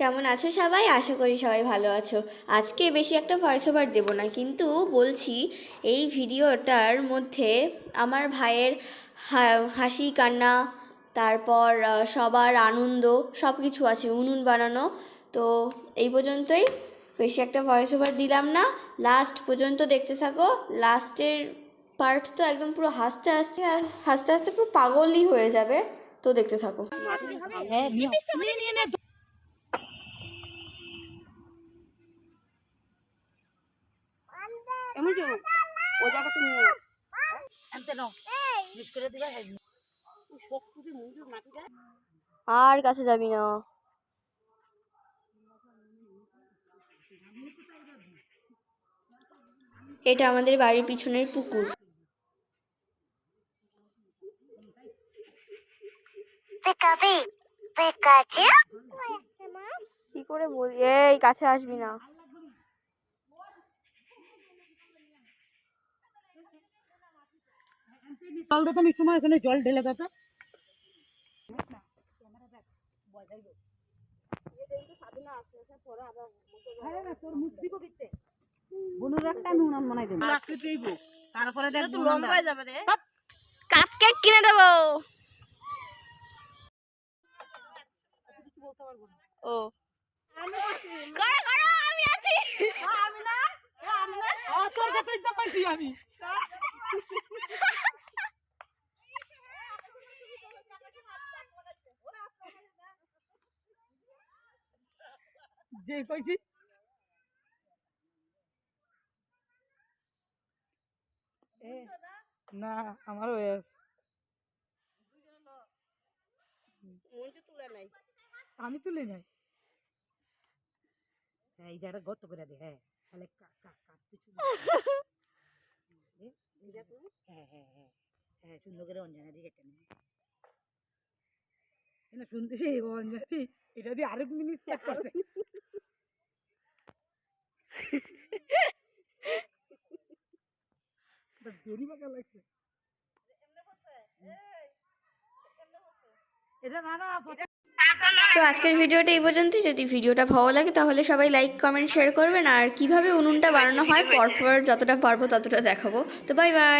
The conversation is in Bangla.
কেমন আছো সবাই? আশা করি সবাই ভালো আছো। আজকে বেশি একটা ভয়েস ওভার দেবো না, কিন্তু বলছি এই ভিডিওটার মধ্যে আমার ভাইয়ের হাসি, কান্না, তারপর সবার আনন্দ সব কিছু আছে, উনুন বানানো। তো এই পর্যন্তই। বেশি একটা ভয়েস ওভার দিলাম না। লাস্ট পর্যন্ত দেখতে থাকো। লাস্টের পার্ট তো একদম পুরো হাসতে হাসতে হাসতে হাসতে পুরো পাগলই হয়ে যাবে। তো দেখতে থাকো। এমন কি ও জায়গা তুমি নিয়ে আনতে নাও। মিস করে দিবা হ্যাঁ আর কাছে যাবি না। এটা আমাদের বাড়ির পিছনের পুকুর. কি করে বলি এই কাছে আসবি না। জল দে তুমি সময় এখানে জল ঢেলে দাও তো। বনুর একটা নুন দেব। তারপরে দেখ লম্বা যাবে রে। কাপ কেক কিনে দেবো। ও। করো করো আমি আছি। আমি না। আমি না। তোর কাছে আমি। যে কইছি। এ, না আমারও আমি তুলে নাই। হ্যাঁ এই জায়গাটা গর্ত করে দে হ্যাঁ। তাহলে হ্যাঁ হ্যাঁ হ্যাঁ। হ্যাঁ সুন্দর করে অঞ্জনা না। শুনতে সেই এটা দিয়ে আরেক মিনিট করছে। লাগছে। এটা না না তো আজকের ভিডিওটা এই পর্যন্ত যদি ভিডিওটা ভালো লাগে তাহলে সবাই লাইক কমেন্ট শেয়ার করবেন। আর কীভাবে উনুনটা বানানো হয় পরপর যতটা পারব ততটা দেখাবো। তো বাই বাই